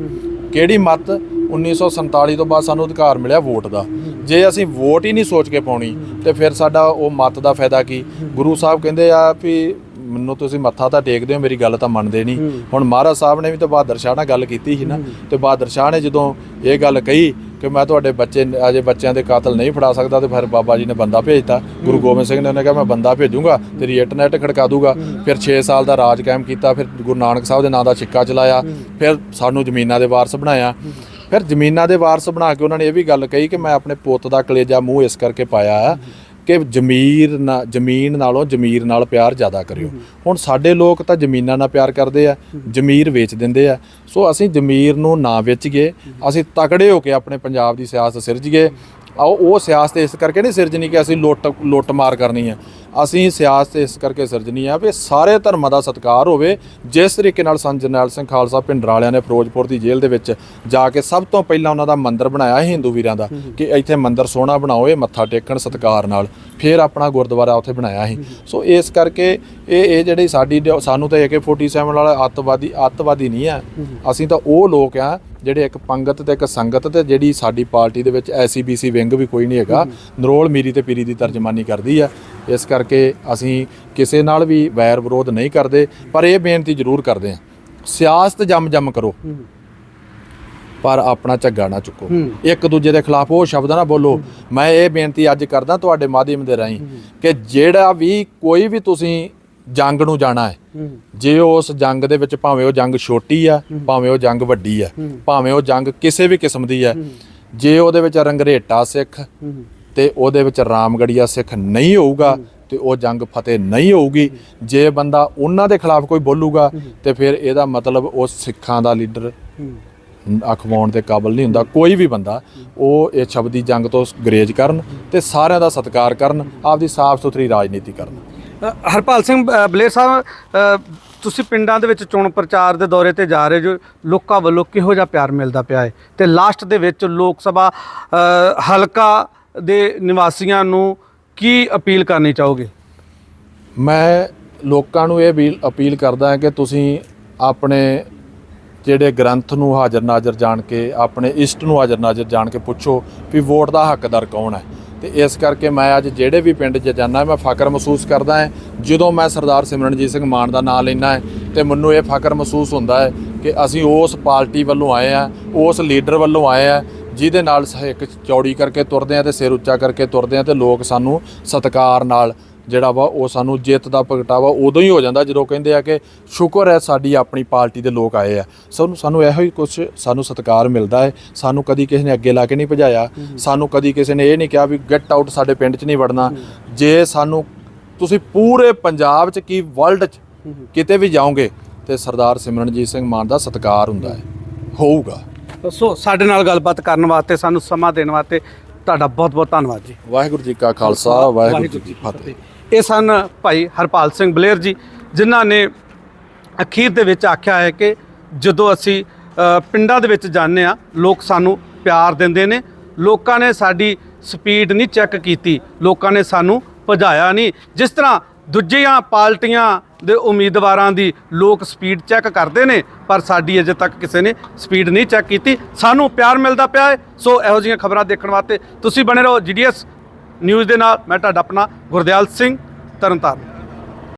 ਕਿਹੜੀ ਮਤ? 1947 ਤੋਂ ਬਾਅਦ ਸਾਨੂੰ ਅਧਿਕਾਰ ਮਿਲਿਆ ਵੋਟ ਦਾ। ਜੇ ਅਸੀਂ ਵੋਟ ਹੀ ਨਹੀਂ ਸੋਚ ਕੇ ਪਾਉਣੀ, ਤੇ ਫਿਰ ਸਾਡਾ ਉਹ ਮਤ ਦਾ ਫਾਇਦਾ ਕੀ? ਗੁਰੂ ਸਾਹਿਬ ਕਹਿੰਦੇ ਆ ਵੀ ਮੈਨੂੰ ਤੁਸੀਂ ਮੱਥਾ ਤਾਂ ਟੇਕਦੇ ਹੋ, ਮੇਰੀ ਗੱਲ ਤਾਂ ਮੰਨਦੇ ਨਹੀਂ। ਹੁਣ ਮਹਾਰਾਜ ਸਾਹਿਬ ਨੇ ਵੀ ਤਾਂ ਬਹਾਦਰ ਸ਼ਾਹ ਨਾਲ ਗੱਲ ਕੀਤੀ ਸੀ ਨਾ। ਤੇ ਬਹਾਦਰ ਸ਼ਾਹ ਨੇ ਜਦੋਂ ਇਹ ਗੱਲ ਕਹੀ ਕਿ ਮੈਂ ਤੁਹਾਡੇ ਬੱਚੇ ਅਜੇ ਬੱਚਿਆਂ ਦੇ ਕਾਤਲ ਨਹੀਂ ਫੜਾ ਸਕਦਾ ਤੇ ਫਿਰ ਬਾਬਾ ਜੀ ਨੇ ਬੰਦਾ ਭੇਜਤਾ। ਗੁਰੂ ਗੋਬਿੰਦ ਸਿੰਘ ਨੇ ਉਹਨੇ ਕਿਹਾ ਮੈਂ ਬੰਦਾ ਭੇਜੂੰਗਾ ਤੇਰੀ ਇੰਟਰਨੈਟ ਖੜਕਾ ਦੂੰਗਾ। ਫਿਰ 6 ਸਾਲ ਦਾ ਰਾਜ ਕਾਇਮ ਕੀਤਾ ਫਿਰ ਗੁਰੂ ਨਾਨਕ ਸਾਹਿਬ ਦੇ ਨਾਂ ਦਾ ਸਿੱਕਾ ਚਲਾਇਆ ਫਿਰ ਸਾਨੂੰ ਜ਼ਮੀਨਾਂ ਦੇ ਵਾਰਸ ਬਣਾਇਆ। ਫਿਰ ਜ਼ਮੀਨਾਂ ਦੇ ਵਾਰਸ ਬਣਾ ਕੇ ਉਹਨਾਂ ਨੇ ਇਹ ਵੀ ਗੱਲ ਕਹੀ ਕਿ ਮੈਂ ਆਪਣੇ ਪੁੱਤ ਦਾ ਕਲੇਜਾ ਮੂੰਹ ਇਸ ਕਰਕੇ ਪਾਇਆ ਆ ਕਿ ਜ਼ਮੀਰ ਨਾ, ਜ਼ਮੀਨ ਨਾਲੋਂ ਜ਼ਮੀਰ ਨਾਲ ਪਿਆਰ ਜ਼ਿਆਦਾ ਕਰਿਓ। ਹੁਣ ਸਾਡੇ ਲੋਕ ਤਾਂ ਜ਼ਮੀਨਾਂ ਨਾਲ ਪਿਆਰ ਕਰਦੇ ਆ, ਜ਼ਮੀਰ ਵੇਚ ਦਿੰਦੇ ਆ। ਸੋ ਅਸੀਂ ਜ਼ਮੀਰ ਨੂੰ ਨਾ ਵੇਚੀਏ, ਅਸੀਂ ਤਕੜੇ ਹੋ ਕੇ ਆਪਣੇ ਪੰਜਾਬ ਦੀ ਸਿਆਸਤ ਸਿਰਜੀਏ। ਆਓ, ਉਹ ਸਿਆਸਤ ਇਸ ਕਰਕੇ ਨਹੀਂ ਸਿਰਜਣੀ ਕਿ ਅਸੀਂ ਲੁੱਟ ਲੁੱਟ ਮਾਰ ਕਰਨੀ ਹੈ ਅਸੀਂ ਸਿਆਸਤ ਇਸ ਕਰਕੇ ਸਿਰਜਣੀ ਆ ਵੀ ਸਾਰੇ ਧਰਮਾਂ ਦਾ ਸਤਿਕਾਰ ਹੋਵੇ ਜਿਸ ਤਰੀਕੇ ਨਾਲ ਸੰਤ ਜਰਨੈਲ ਸਿੰਘ ਖਾਲਸਾ ਪਿੰਡਰ ਵਾਲਿਆਂ ਨੇ ਫਿਰੋਜ਼ਪੁਰ ਦੀ ਜੇਲ੍ਹ ਦੇ ਵਿੱਚ ਜਾ ਕੇ ਸਭ ਤੋਂ ਪਹਿਲਾਂ ਉਹਨਾਂ ਦਾ ਮੰਦਿਰ ਬਣਾਇਆ ਹਿੰਦੂ ਵੀਰਾਂ ਦਾ ਕਿ ਇੱਥੇ ਮੰਦਿਰ ਸੋਹਣਾ ਬਣਾਓ ਇਹ ਮੱਥਾ ਟੇਕਣ ਸਤਿਕਾਰ ਨਾਲ। ਫਿਰ ਆਪਣਾ ਗੁਰਦੁਆਰਾ ਉੱਥੇ ਬਣਾਇਆ ਸੀ। ਸੋ ਇਸ ਕਰਕੇ ਇਹ ਇਹ ਜਿਹੜੀ ਸਾਡੀ ਸਾਨੂੰ ਤਾਂ AK47 ਵਾਲਾ ਅੱਤਵਾਦੀ ਅੱਤਵਾਦੀ ਨਹੀਂ ਆ। ਅਸੀਂ ਤਾਂ ਉਹ ਲੋਕ ਆ ਜਿਹੜੇ ਇੱਕ ਪੰਗਤ ਤੇ ਇੱਕ ਸੰਗਤ ਤੇ ਜਿਹੜੀ ਸਾਡੀ ਪਾਰਟੀ ਦੇ ਵਿੱਚ ਐਸਸੀਬੀਸੀ ਵਿੰਗ ਵੀ ਕੋਈ ਨਹੀਂ ਹੈਗਾ ਨਰੋਲ ਮੀਰੀ ਤੇ ਪੀਰੀ ਦੀ ਤਰਜਮਾਨੀ ਕਰਦੀ ਆ। ਇਸ ਕਰਕੇ ਅਸੀਂ ਕਿਸੇ ਨਾਲ ਵੀ ਵੈਰ ਵਿਰੋਧ ਨਹੀਂ ਕਰਦੇ ਪਰ ਇਹ ਬੇਨਤੀ ਜ਼ਰੂਰ ਕਰਦੇ ਆ ਸਿਆਸਤ ਜੰਮ ਜੰਮ ਕਰੋ ਪਰ ਆਪਣਾ ਝੱਗਾ ਨਾ ਚੁੱਕੋ। ਇੱਕ ਦੂਜੇ ਦੇ ਖਿਲਾਫ ਉਹ ਸ਼ਬਦ ਨਾ ਬੋਲੋ ਮੈਂ ਇਹ ਬੇਨਤੀ ਅੱਜ ਕਰਦਾ ਤੁਹਾਡੇ ਮਾਧਿਅਮ ਦੇ ਰਾਹੀਂ ਕਿ ਜਿਹੜਾ ਵੀ ਕੋਈ ਵੀ ਤੁਸੀਂ ਜੰਗ ਨੂੰ ਜਾਣਾ ਹੈ ਜੇ ਉਸ ਜੰਗ ਦੇ ਵਿੱਚ ਭਾਵੇਂ ਉਹ ਜੰਗ ਛੋਟੀ ਆ ਭਾਵੇਂ ਉਹ ਜੰਗ ਵੱਡੀ ਆ ਭਾਵੇਂ ਉਹ ਜੰਗ ਕਿਸੇ ਵੀ ਕਿਸਮ ਦੀ ਆ ਜੇ ਉਹਦੇ ਵਿੱਚ ਰੰਗਰੇਟਾ ਸਿੱਖ ਤੇ ਉਹਦੇ ਵਿੱਚ ਰਾਮਗੜੀਆ ਸਿੱਖ ਨਹੀਂ ਹੋਊਗਾ ਤੇ ਉਹ ਜੰਗ ਫਤਿਹ ਨਹੀਂ ਹੋਊਗੀ। ਜੇ ਬੰਦਾ ਉਹਨਾਂ ਦੇ ਖਿਲਾਫ ਕੋਈ ਬੋਲੂਗਾ ਤੇ ਫਿਰ ਇਹਦਾ ਮਤਲਬ ਉਹ ਸਿੱਖਾਂ ਦਾ ਲੀਡਰ ਅਖਵਾਉਣ ਦੇ ਕਾਬਲ ਨਹੀਂ ਹੁੰਦਾ। ਕੋਈ ਵੀ ਬੰਦਾ ਉਹ ਇਹ ਸ਼ਬਦੀ ਜੰਗ ਤੋਂ ਗਰੇਜ ਕਰਨ ਤੇ ਸਾਰਿਆਂ ਦਾ ਸਤਿਕਾਰ ਕਰਨ ਆਪਦੀ ਸਾਫ਼ ਸੁਥਰੀ ਰਾਜਨੀਤੀ ਕਰਨ। ਹਰਪਾਲ ਸਿੰਘ ਅ, ਬਲੇਰ ਸਾਹਿਬ ਤੁਸੀਂ ਪਿੰਡਾਂ ਦੇ ਵਿੱਚ ਚੋਣ ਪ੍ਰਚਾਰ ਦੇ ਦੌਰੇ ਤੇ ਜਾ ਰਹੇ ਜੋ ਲੋਕਾਂ ਵੱਲੋਂ ਕਿਹੋ ਜਿਹਾ ਪਿਆਰ ਮਿਲਦਾ ਪਿਆ ਹੈ? ਤੇ ਲਾਸਟ ਦੇ ਵਿੱਚ ਲੋਕ ਸਭਾ ਹਲਕਾ ਦੇ ਨਿਵਾਸੀਆਂ ਨੂੰ ਕੀ ਅਪੀਲ ਕਰਨੀ ਚਾਹੋਗੇ? ਮੈਂ ਲੋਕਾਂ ਨੂੰ ਇਹ ਵੀ ਅਪੀਲ ਕਰਦਾ ਹਾਂ ਕਿ ਤੁਸੀਂ ਆਪਣੇ ਜਿਹੜੇ ਗ੍ਰੰਥ ਨੂੰ ਹਾਜ਼ਰ ਨਾਜ਼ਰ ਜਾਣ ਕੇ, ਆਪਣੇ ਇਸ਼ਟ ਨੂੰ ਹਾਜ਼ਰ ਨਾਜ਼ਰ ਜਾਣ ਕੇ ਪੁੱਛੋ ਵੀ ਵੋਟ ਦਾ ਹੱਕਦਾਰ ਕੌਣ ਹੈ। ਤੇ ਇਸ ਕਰਕੇ ਮੈਂ ਅੱਜ ਜਿਹੜੇ ਵੀ ਪਿੰਡ 'ਚ ਜਾਂਦਾ ਮੈਂ ਫਖਰ ਮਹਿਸੂਸ ਕਰਦਾ ਹਾਂ, ਜਦੋਂ ਮੈਂ ਸਰਦਾਰ ਸਿਮਰਨਜੀਤ ਸਿੰਘ ਮਾਨ ਦਾ ਨਾਮ ਲੈਣਾ ਹੈ, ਤੇ ਮੈਨੂੰ ਇਹ ਫਖਰ ਮਹਿਸੂਸ ਹੁੰਦਾ ਹੈ ਕਿ ਅਸੀਂ ਉਸ ਪਾਰਟੀ ਵੱਲੋਂ ਆਏ ਆ ਉਸ ਲੀਡਰ ਵੱਲੋਂ ਆਏ ਆ ਜਿਹਦੇ ਨਾਲ ਸ- ਇੱਕ ਚੌੜੀ ਕਰਕੇ ਤੁਰਦੇ ਆ ਤੇ ਸਿਰ ਉੱਚਾ ਕਰਕੇ ਤੁਰਦੇ ਆ ਤੇ ਲੋਕ ਸਾਨੂੰ ਸਤਿਕਾਰ ਨਾਲ ਜਿਹੜਾ ਵਾ ਉਹ ਸਾਨੂੰ ਜਿੱਤ ਦਾ ਪ੍ਰਗਟਾਵਾ ਉਦੋਂ ਹੀ ਹੋ ਜਾਂਦਾ ਜਦੋਂ ਕਹਿੰਦੇ ਆ ਕਿ ਸ਼ੁਕਰ ਹੈ ਸਾਡੀ ਆਪਣੀ ਪਾਰਟੀ ਦੇ ਲੋਕ ਆਏ ਆ। ਸਾਨੂੰ ਸਾਨੂੰ ਇਹੋ ਹੀ ਕੁਝ ਸਾਨੂੰ ਸਤਿਕਾਰ ਮਿਲਦਾ ਹੈ। ਸਾਨੂੰ ਕਦੀ ਕਿਸੇ ਨੇ ਅੱਗੇ ਲਾ ਕੇ ਨਹੀਂ ਭਜਾਇਆ। ਸਾਨੂੰ ਕਦੀ ਕਿਸੇ ਨੇ ਇਹ ਨਹੀਂ ਕਿਹਾ ਵੀ ਗੈਟ ਆਊਟ ਸਾਡੇ ਪਿੰਡ 'ਚ ਨਹੀਂ ਵੜਨਾ। ਜੇ ਸਾਨੂੰ ਤੁਸੀਂ ਪੂਰੇ ਪੰਜਾਬ 'ਚ ਕੀ ਵਰਲਡ 'ਚ ਕਿਤੇ ਵੀ ਜਾਓਗੇ ਤੇ ਸਰਦਾਰ ਸਿਮਰਨਜੀਤ ਸਿੰਘ ਮਾਨ ਦਾ ਸਤਿਕਾਰ ਹੁੰਦਾ ਹੈ। ਹੋਊਗਾ। ਸੋ ਸਾਡੇ ਨਾਲ ਗੱਲਬਾਤ ਕਰਨ ਵਾਸਤੇ ਸਾਨੂੰ ਸਮਾਂ ਦੇਣ ਵਾਸਤੇ ਤੁਹਾਡਾ ਬਹੁਤ ਬਹੁਤ ਧੰਨਵਾਦ ਜੀ। ਵਾਹਿਗੁਰੂ ਜੀ ਕਾ ਖਾਲਸਾ ਵਾਹਿਗੁਰੂ ਜੀ ਕੀ ਫਤਿਹ। ਇਹ ਸਨ ਭਾਈ ਹਰਪਾਲ ਸਿੰਘ ਬਲੇਰ ਜੀ ਜਿਨ੍ਹਾਂ ਨੇ ਅਖੀਰ ਦੇ ਵਿੱਚ ਆਖਿਆ ਹੈ ਕਿ ਜਦੋਂ ਅਸੀਂ ਪਿੰਡਾਂ ਦੇ ਵਿੱਚ ਜਾਂਦੇ ਆ ਲੋਕ ਸਾਨੂੰ ਪਿਆਰ ਦਿੰਦੇ ਨੇ। ਲੋਕਾਂ ਨੇ ਸਾਡੀ ਸਪੀਡ ਨਹੀਂ ਚੈੱਕ ਕੀਤੀ ਲੋਕਾਂ ਨੇ ਸਾਨੂੰ ਭਜਾਇਆ ਨਹੀਂ। ਜਿਸ ਤਰ੍ਹਾਂ ਦੂਜੀਆਂ ਪਾਰਟੀਆਂ ਦੇ ਉਮੀਦਵਾਰਾਂ ਦੀ ਲੋਕ ਸਪੀਡ ਚੈੱਕ ਕਰਦੇ ਨੇ, ਪਰ ਸਾਡੀ ਅਜੇ ਤੱਕ ਕਿਸੇ ਨੇ ਸਪੀਡ ਨਹੀਂ ਚੈੱਕ ਕੀਤੀ। ਸਾਨੂੰ ਪਿਆਰ ਮਿਲਦਾ ਪਿਆ ਹੈ, ਸੋ ਇਹੋ ਜਿਹੀਆਂ ਖਬਰਾਂ ਦੇਖਣ ਵਾਸਤੇ ਤੁਸੀਂ ਬਣੇ ਰਹੋ ਜੀਡੀਐਸ ਨਿਊਜ਼ ਦੇ ਨਾਲ। ਮੈਂ ਤੁਹਾਡਾ ਆਪਣਾ ਗੁਰਦਿਆਲ ਸਿੰਘ ਤਰਨਤਾਰਨ।